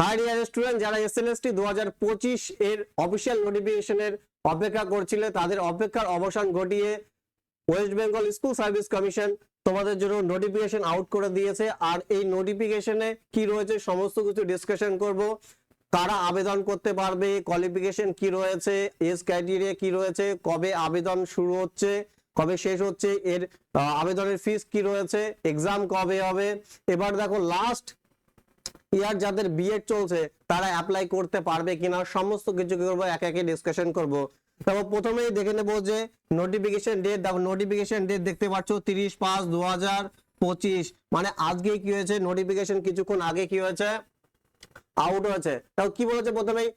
High dear student যারা SLST দু হাজার পঁচিশ এর অফিসিয়াল নোটিফিকেশনের অপেক্ষা করছিলে, তাদের অপেক্ষার অবসান ঘটিয়ে West Bengal school service commission তোমাদের জন্য নোটিফিকেশন আউট করে দিয়েছে। আর এই নোটিফিকেশনে কি রয়েছে সমস্ত কিছু ডিসকাশন করব। কারা আবেদন করতে পারবে কোয়ালিফিকেশন কি রয়েছে এজ ক্রাইটেরিয়া কি রয়েছে, কবে আবেদন শুরু হচ্ছে, কবে শেষ হচ্ছে, এর আবেদনের ফিস কি রয়েছে এক্সাম কবে হবে। এবার দেখো লাস্ট ইয়ার যাদের বিএড চলছে, তারা অ্যাপ্লাই করতে পারবে কিনা, সমস্ত কিছু করব, একে একে ডিসকাশন করব। তারপর প্রথমেই দেখে নেব যে নোটিফিকেশন ডেট দেখো নোটিফিকেশন ডেট দেখতে পাচ্ছ তিরিশ পাঁচ দু পঁচিশ। মানে আজকে কি হয়েছে? নোটিফিকেশন কিছুক্ষণ আগে কি হয়েছে? আউট হয়েছে। তাও কি বলেছে প্রথমেই?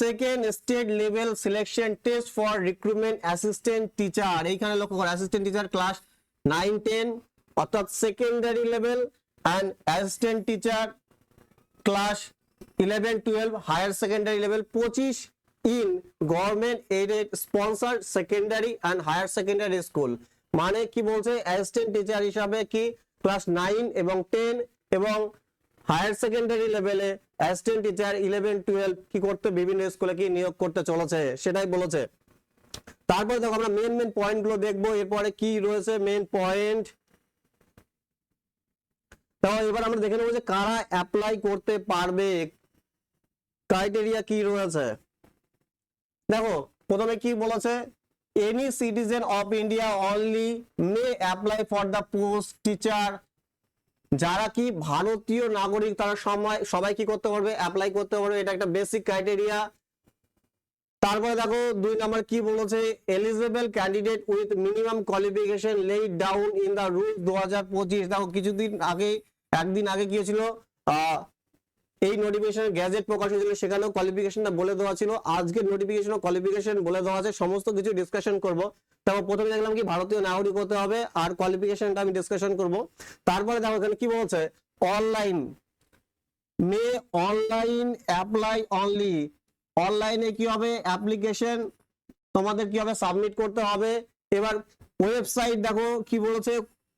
Second state level selection test for recruitment assistant teacher এইখানে লক্ষ্য করো assistant teacher class nine ten অর্থাৎ secondary level and assistant teacher class eleven twelve higher secondary level পঁচিশ in government aided sponsored secondary and higher secondary school মানে কি বলছে? Assistant teacher হিসাবে কি? ক্লাস নাইন এবং টেন এবং হায়ার সেকেন্ডারি লেভেলে অ্যাসিস্ট্যান্ট টিচার ইলেভেন টুয়েলভ কি করতে, বিভিন্ন স্কুলে কি নিয়োগ করতে চলেছে? সেটাই বলেছে। তারপরে দেখো আমরা মেন মেন পয়েন্টগুলো দেখব। এরপরে কি রয়েছে? মেন পয়েন্ট তো এবার আমরা দেখে নেব যে কারা অ্যাপ্লাই করতে পারবে। ক্রাইটেরিয়া কি রয়েছে? দেখো, প্রথমে কি বলেছে? Any citizen of India only may apply for the post teacher যারা কি ভারতীয় নাগরিক, তারা সবাই সবাই কি করতে পারবে? অ্যাপ্লাই করতে পারবে। এটা একটা বেসিক ক্রাইটেরিয়া তারপরে দেখো, দুই নাম্বার কি বলেছে? Eligible candidate with minimum qualification laid down in the rule দু হাজার পঁচিশ। দেখো, কিছুদিন আগে একদিন আগে কি হয়েছিল? এই নোটিফিকেশন গ্যাজেট প্রকাশ হয়েছিল, সেখানেও কোয়ালিফিকেশনটা বলে দেওয়া ছিল। আজকে নোটিফিকেশন কোয়ালিফিকেশন বলে দেওয়া আছে, সমস্ত কিছু ডিসকাশন করব। তারপর প্রথমে দেখলাম কি, ভারতীয় নাগরিক হতে হবে, আর কোয়ালিফিকেশনটা আমি ডিসকাশন করব। তারপরে দেখো এখানে কি বলছে? Online may online apply only অনলাইনে কি হবে? অ্যাপ্লিকেশন তোমাদের কি হবে? সাবমিট করতে হবে। এবার ওয়েবসাইট দেখো কি বলেছে?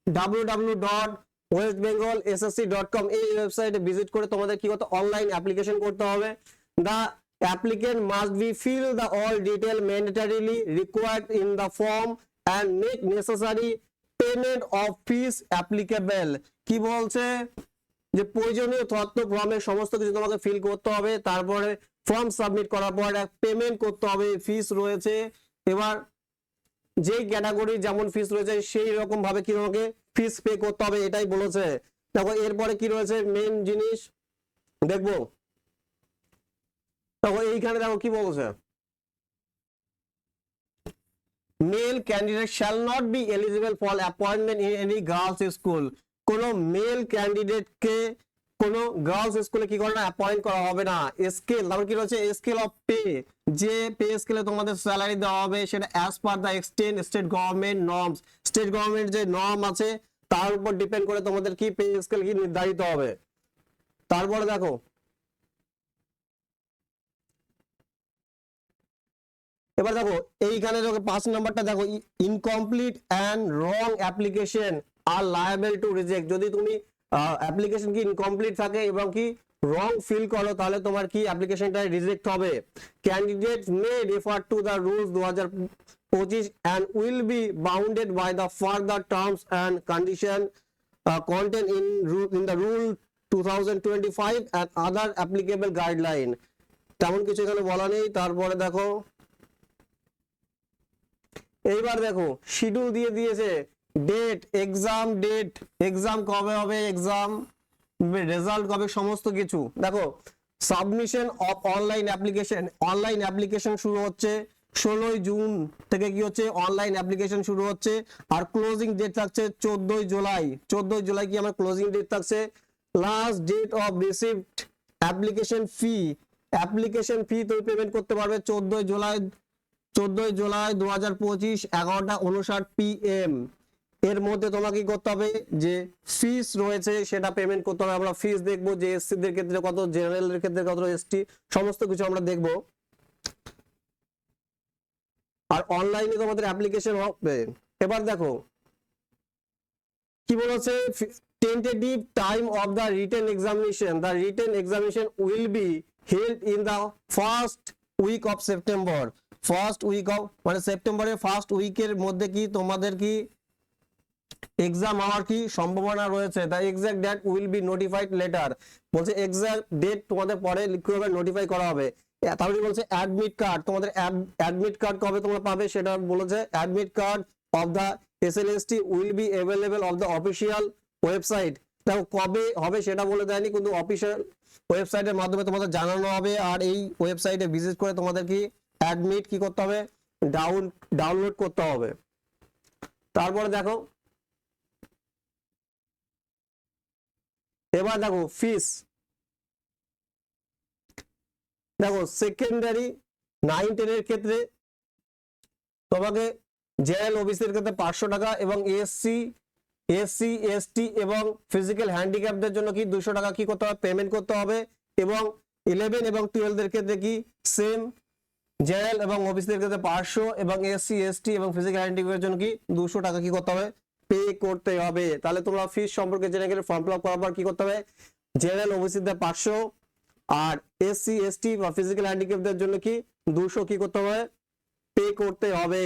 W W dot West Bengal SSC dot com এই ওয়েবসাইটে ভিজিট করে তোমাদের কি করতে অনলাইন অ্যাপ্লিকেশন করতে হবে। The applicant must be fill the all detail mandatorily required in the form and make necessary payment of fees applicable কি বলছে? যে প্রয়োজনীয় তথ্য ফর্মের সমস্ত কিছু তোমাকে ফিল করতে হবে। তারপরে ফর্ম সাবমিট করার পর পেমেন্ট করতে হবে। ফিস রয়েছে। এবার যেই ক্যাটাগরি যেমন ফিস রয়েছে, সেই রকম ভাবে কি তোমাকে ফিস পে করতে হবে এটাই বলেছে। দেখো, এরপরে কি রয়েছে? মেন জিনিস, দেখব। দেখো, এইখানে দেখো কি বলছে? Male candidate shall not be eligible for appointment in any girls school কোন মেল ক্যান্ডিডেটকে কোন গার্লস স্কুলে কি করে না অ্যাপয়েন্ট করা হবে না। স্কেল তারপর কি রয়েছে? স্কেল অফ পে যে পে স্কেলে তোমাদের স্যালারি দেওয়া হবে, সেটা as per the extent state government norms state government যে নর্ম আছে, তার উপর ডিপেন্ড করে তোমাদের কি পে স্কেল কি নির্ধারিত হবে। তারপরে দেখো। এবার দেখো, এইখানে দেখো, পাঁচ নাম্বারটা দেখো incomplete and wrong application are liable to reject যদি তুমি অ্যাপ্লিকেশন কি ইনকমপ্লিট থাকে এবং কি রং ফিল করো, তাহলে তোমার কি অ্যাপ্লিকেশনটা রিজেক্ট হবে। Candidate may refer to the rules দু হাজার পঁচিশ and will be bounded by the further terms and condition content in ru- in the rule 2025 and other applicable guideline তেমন কিছু এখানে বলা নেই, তারপরে দেখো। এইবার দেখো শিডিউল দিয়ে দিয়েছে। ডেট এক্সাম ডেট এক্সাম কবে হবে এক্সাম রেজাল্ট কবে, সমস্ত কিছু। দেখো submission of online application online application শুরু হচ্ছে ষোলোই জুন থেকে কি হচ্ছে? অনলাইন অ্যাপ্লিকেশন শুরু হচ্ছে আর ক্লোজিং ডেট থাকছে চোদ্দই জুলাই। চোদ্দই জুলাই কি আমার ক্লোজিং ডেট থাকছে? Last date of received application fee application fee তুমি পেমেন্ট করতে পারবে চোদ্দই জুলাই চোদ্দই জুলাই দু হাজার পঁচিশ এগারোটা উনষাট পিএম এর মধ্যে তোমাকে কি করতে হবে? যে ফিস রয়েছে, সেটা পেমেন্ট করতে হবে। আমরা ফিস দেখব, যে এসসি দের ক্ষেত্রে কত জেনারেল এর ক্ষেত্রে কত এসটি সমস্ত কিছু আমরা দেখব। আর অনলাইনে তোমাদের অ্যাপ্লিকেশন হবে। এবার দেখো, কি বলেছে? tentative time of the written examination. The written examination will be held in the first week of september. First week of মানে সেপ্টেম্বরের ফার্স্ট উইকের মধ্যে কি তোমাদের কি এক্সাম হওয়ার কি সম্ভাবনা রয়েছে? The exact date will be notified later বলছে এক্সাক্ট ডেট তোমাদের পরে হবে নোটিফাই করা হবে? তারপরে বলছে অ্যাডমিট কার্ড তোমাদের অ্যাডমিট কার্ড কবে তোমরা পাবে সেটা বলেছে admit card of the SLST will be available of the official website দেখো কবে হবে সেটা বলে দেয়নি, কিন্তু অফিসিয়াল ওয়েবসাইটের মাধ্যমে তোমাদের জানানো হবে। আর এই ওয়েবসাইটে ভিজিট করে তোমাদের কি অ্যাডমিট কি করতে হবে? ডাউন ডাউনলোড করতে হবে। তারপরে দেখো এবার দেখো ফিস দেখো সেকেন্ডারি নাইন টেনের ক্ষেত্রে তোমাকে জেনারেল ওবিসির ক্ষেত্রে পাঁচশো টাকা এবং এসসি এসসি এসটি এবং ফিজিক্যাল হ্যান্ডিক্যাপদের জন্য কি দুশো টাকা কি করতে হবে? পেমেন্ট করতে হবে এবং ইলেভেন এবং টুয়েলভের ক্ষেত্রে কি সেম জেনারেল এবং ওবিসিদের ক্ষেত্রে পাঁচশো এবং এসসি এসটি এবং ফিজিক্যাল হ্যান্ডিক্যাপের জন্য কি দুশো টাকা কি করতে হবে? পে করতে হবে। তাহলে তোমরা ফিস সম্পর্কে জেনে গেলে ফর্ম ফিল করার পর কি করতে হবে? জেনারেল ওবিসিদের পাঁচশো আর এসসি এসটি বা ফিজিক্যাল হ্যান্ডিক্যাপদের জন্য কি দুশো কি করতে হবে? পে করতে হবে।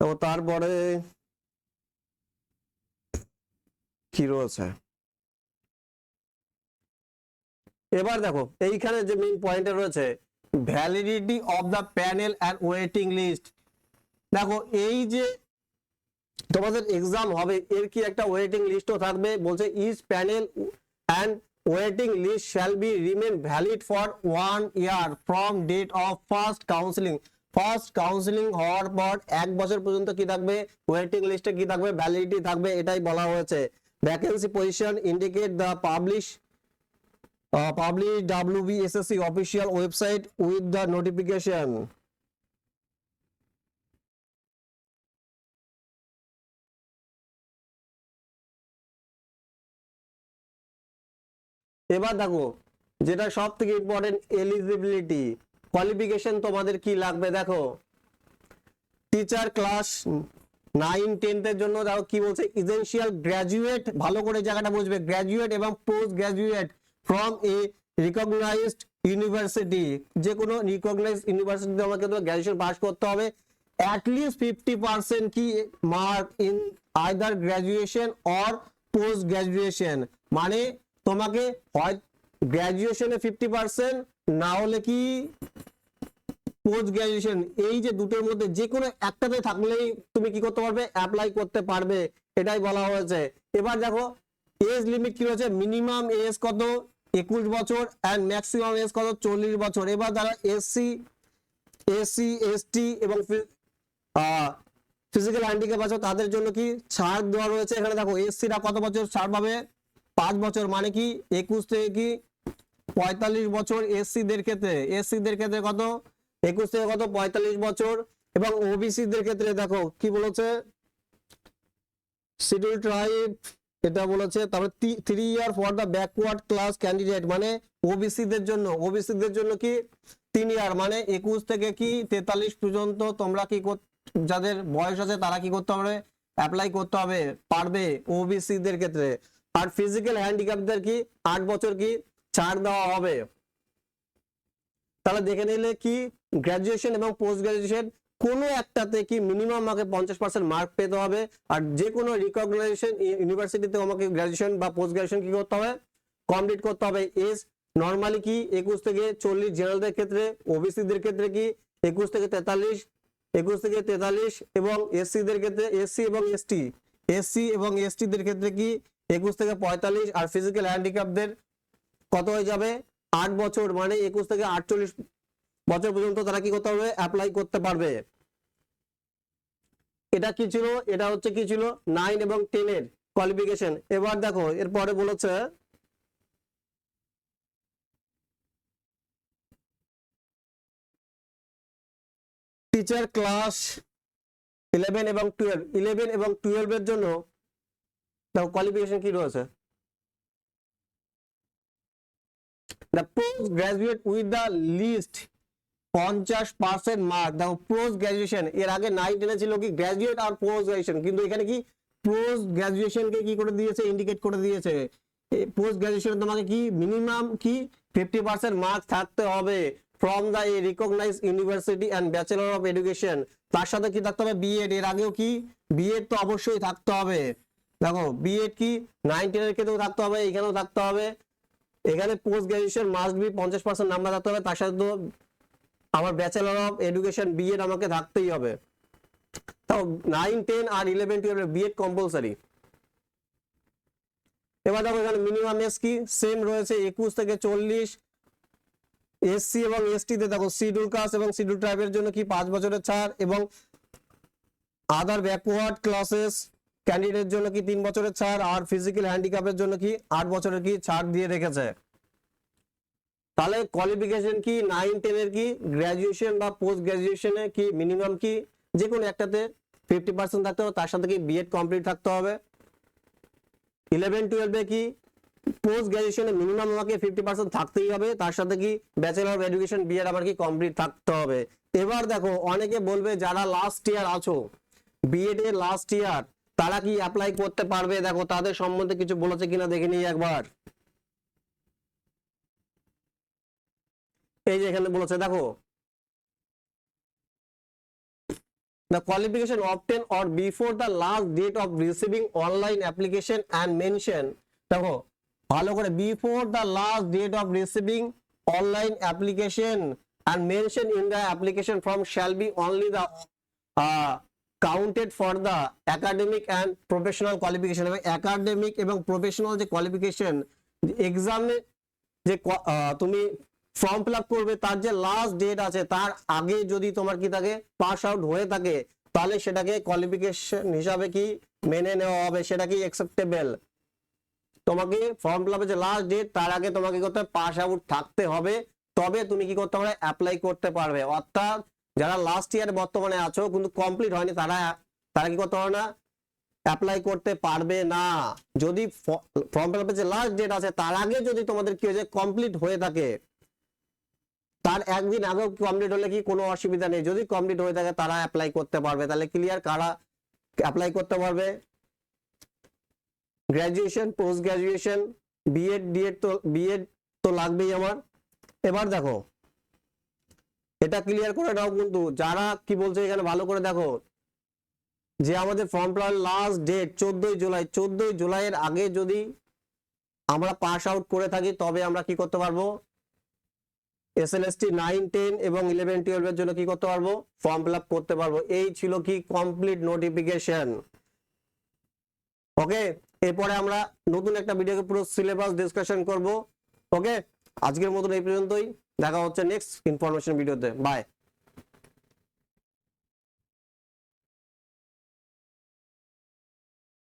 তো তারপরে কি রয়েছে? এবার দেখো, এইখানে যে মেইন পয়েন্টটা রয়েছে validity of the panel and waiting list দেখো, এই যে তোমাদের এক্সাম হবে, এর কি একটা ওয়েটিং লিস্টও থাকবে? বলছে each panel and waiting list shall be remain valid for one year from date of first counselling first counselling হওয়ার পর এক বছর পর্যন্ত কি থাকবে? ওয়েটিং লিস্টে কি থাকবে? ভ্যালিডিটি থাকবে, এটাই বলা হয়েছে। Vacancy position indicate the publish uh, publish WBSSC official website with the notification এবার দেখো যেটা সব থেকে ইম্পর্টেন্ট এলিজিবিলিটি কোয়ালিফিকেশন তোমাদের কি লাগবে দেখো? টিচার ক্লাস নাইন টেন্থের জন্য দেখো কি বলছে ইসেনশিয়াল গ্র্যাজুয়েট ভালো করে জায়গাটা বুঝবে গ্র্যাজুয়েট এবং post graduate from a recognised university যে কোনো রিকগনাইজড ইউনিভার্সিটিতে আমাকে তো গ্র্যাজুয়েশন পাস করতে হবে অ্যাটলিস্ট ফিফটি পার্সেন্ট কি mark in either graduation or post graduation মানে তোমাকে হয় গ্র্যাজুয়েশনে ফিফটি পার্সেন্ট না হলে কি পোস্ট গ্রাজুয়েশন এই যে দুটোর মধ্যে যে কোনো একটাতে থাকলেই তুমি কি করতে পারবে অ্যাপ্লাই করতে পারবে, এটাই বলা হয়েছে। এবার দেখো এজ লিমিট কি রয়েছে? মিনিমাম এজ কত? একুশ বছর অ্যান্ড ম্যাক্সিমাম এজ কত? চল্লিশ বছর। এবার যারা এসসি এসসি এসটি এবং ফিজিক্যাল হ্যান্ডিক্যাপ আছে, তাদের জন্য কি ছাড় দেওয়া রয়েছে? এখানে দেখো এসসিরা কত বছর ছাড় পাবে? পাঁচ বছর। মানে কি? একুশ থেকে কি? পঁয়তাল্লিশ বছর এসসি দের ক্ষেত্রে। এসসি দের ক্ষেত্রে কত? একুশ থেকে কত? পঁয়তাল্লিশ বছর। এবং ওবিসি দের ক্ষেত্রে দেখো, কি বলেছে? শিডিউল ট্রাইব এটা বলেছে, তারপরে three year for the backward class candidate মানে ওবিসি দের জন্য। ওবিসি দের জন্য কি? তিন ইয়ার মানে একুশ থেকে কি তেতাল্লিশ পর্যন্ত তোমরা কি যাদের বয়স আছে তারা কি করতে হবে? অ্যাপ্লাই করতে হবে, পারবে ওবিসি দের ক্ষেত্রে। আর ফিজিক্যাল হ্যান্ডিক্যাপদের কি? আট বছর কি? ছাড় দেওয়া হবে। তাহলে দেখে নিলে কি? গ্রাজুয়েশন এবং পোস্ট গ্রাজুয়েশন কোনো একটাতে কি মিনিমাম আমাকে পঞ্চাশ পার্সেন্ট মার্ক পেতে হবে? আর যে কোনো রিকগনাইজেশন ইউনিভার্সিটিতে আমাকে গ্রাজুয়েশন বা পোস্ট গ্রাজুয়েশন কি করতে হবে? কমপ্লিট করতে হবে। এজ নর্মালি কি? একুশ থেকে চল্লিশ জেনারেলদের ক্ষেত্রে ওবিসিদের ক্ষেত্রে কি? একুশ থেকে তেতাল্লিশ, একুশ থেকে তেতাল্লিশ এবং এসসিদের ক্ষেত্রে এসসি এবং এসটি এসসি এবং এসটি দের ক্ষেত্রে কি? একুশ থেকে পঁয়তাল্লিশ আর ফিজিক্যাল হ্যান্ডিক্যাপদের কত হয়ে যাবে? আট বছর মানে একুশ থেকে আটচল্লিশ বছর পর্যন্ত তারা কি করতে হবে? অ্যাপ্লাই করতে পারবে। এটা কি ছিল? এটা হচ্ছে কি ছিল? নাইন এবং টেনের কোয়ালিফিকেশন এবার দেখো এরপরে বলেছে টিচার ক্লাস ইলেভেন এবং টুয়েলভ ইলেভেন এবং টুয়েলভ এর জন্য দেখো কোয়ালিফিকেশন কি রয়েছে? Post graduate with the least পঞ্চাশ পার্সেন্ট মার্ক দেখো পোস্ট গ্রাজুয়েশন এর আগে নাইন টেনে ছিল কি? গ্রাজুয়েট আর পোস্ট গ্রাজুয়েশন কিন্তু এখানে কি? পোস্ট গ্রাজুয়েশনকে কি করে দিয়েছে? ইন্ডিকেট করে দিয়েছে। পোস্ট গ্রাজুয়েশন তোমাকে কি? মিনিমাম কি? ফিফটি পার্সেন্ট মার্ক থাকতে হবে from the recognise university and bachelor of education তার সাথে কি থাকতে হবে? বিএড এর আগেও কি? বিএড তো অবশ্যই থাকতে হবে। দেখো বিএড কি? নাইন টেনের ক্ষেত্রেও থাকতে হবে, এখানেও থাকতে হবে। এখানে পোস্ট গ্রাজুয়েশন মাস্ট বি পঞ্চাশ পার্সেন্ট নাম্বার থাকতে হবে, তার সাথে তো আমার ব্যাচেলর অফ এডুকেশন বিএড আমাকে থাকতেই হবে। তাও নাইন টেন আর ইলেভেন টুয়েলভ বিএড কম্পালসারি এবার দেখো এখানে মিনিমাম এজ কি? সেম রয়েছে একুশ থেকে চল্লিশ। এসসি এবং এসটি তে দেখো শিডিউল কাস্ট এবং শিডিউল ট্রাইবের জন্য কি পাঁচ বছরের ছাড় এবং আদার ব্যাকওয়ার্ড ক্লাসেস ক্যান্ডিডেট জন্য কি তিন বছরের ছাড় আর ফিজিক্যাল হ্যান্ডিক্যাপের জন্য কি আট বছরের কি ছাড় দিয়ে রেখেছে। তাহলে কোয়ালিফিকেশন কি নাইন টেনের কি গ্রাজুয়েশন বা পোস্ট গ্রাজুয়েশনে কি মিনিমাম কি? যে কোনো একটাতে ফিফটি পার্সেন্ট থাকতে হবে, তার সাথে কি বিএড কমপ্লিট থাকতে হবে। ইলেভেন টুয়েলভে কি পোস্ট গ্রাজুয়েশনে মিনিমাম আমাকে ফিফটি পার্সেন্ট থাকতেই হবে, তার সাথে কি ব্যাচেলর অফ এডুকেশন বিএড আমার কি কমপ্লিট থাকতে হবে। এবার দেখো, অনেকে বলবে যারা লাস্ট ইয়ার আছো বিএড এর লাস্ট ইয়ার তারা কি অ্যাপ্লাই করতে পারবে? দেখো, তাদের সম্বন্ধে কিছু বলেছে কিনা দেখে নিই একবার। এই যে এখানে বলেছে দেখো the qualification obtained or before the last date of receiving online application and mention দেখো ভালো করে before the last date of receiving online application and mention in the application form shall be only the uh, counted for the academic and professional qualification এবং academic এবং professional যে qualification এক্সামে যে তুমি form fill করবে, তার যে last date আছে, তার আগে যদি তোমার কি থাকে পাস আউট হয়ে থাকে, তাহলে সেটাকে কোয়ালিফিকেশন হিসাবে কি মেনে নেওয়া হবে, সেটা কি অ্যাকসেপ্টেবল তোমাকে ফর্ম ফিল যে লাস্ট ডেট তার আগে তোমাকে করতে পাস আউট থাকতে হবে, তবে তুমি কি করতে পারবে অ্যাপ্লাই করতে পারবে। অর্থাৎ যারা লাস্ট ইয়ার বর্তমানে আছো, কিন্তু কমপ্লিট হয়নি, তারা তারা কি করতে পারবে না অ্যাপ্লাই করতে পারবে না। যদি ফর্ম ফিল যে লাস্ট ডেট আছে, তার আগে যদি তোমাদের কি হয়েছে কমপ্লিট হয়ে থাকে তার একদিন আগেও কমপ্লিট হলে কি কোনো অসুবিধা নেই? যদি কমপ্লিট হয়ে থাকে, তারা অ্যাপ্লাই করতে পারবে। তাহলে ক্লিয়ার কারা অ্যাপ্লাই করতে পারবে? Graduation post graduation BEd DEd তো বিএড তো লাগবেই আমার। এবার দেখো, এটা ক্লিয়ার করে নাও কিন্তু, যারা কি বলছে এখানে ভালো করে দেখো, যে আমাদের ফর্ম ফিল লাস্ট ডেট চোদ্দই জুলাই, চোদ্দই জুলাইয়ের আগে যদি আমরা পাস আউট করে থাকি, তবে আমরা কি করতে পারব? এসএলএসটি নাইন টেন এবং ইলেভেন টুয়েলভের জন্য কি করতে পারব? ফর্ম ফিল করতে পারব। এই ছিল কি কমপ্লিট নোটিফিকেশন ওকে এরপরে আমরা নতুন একটা ভিডিওকে পুরো সিলেবাস ডিসকাশন করব। ওকে আজকের মতন এই পর্যন্তই। দেখা হচ্ছে নেক্সট ইনফরমেশন ভিডিওতে বাই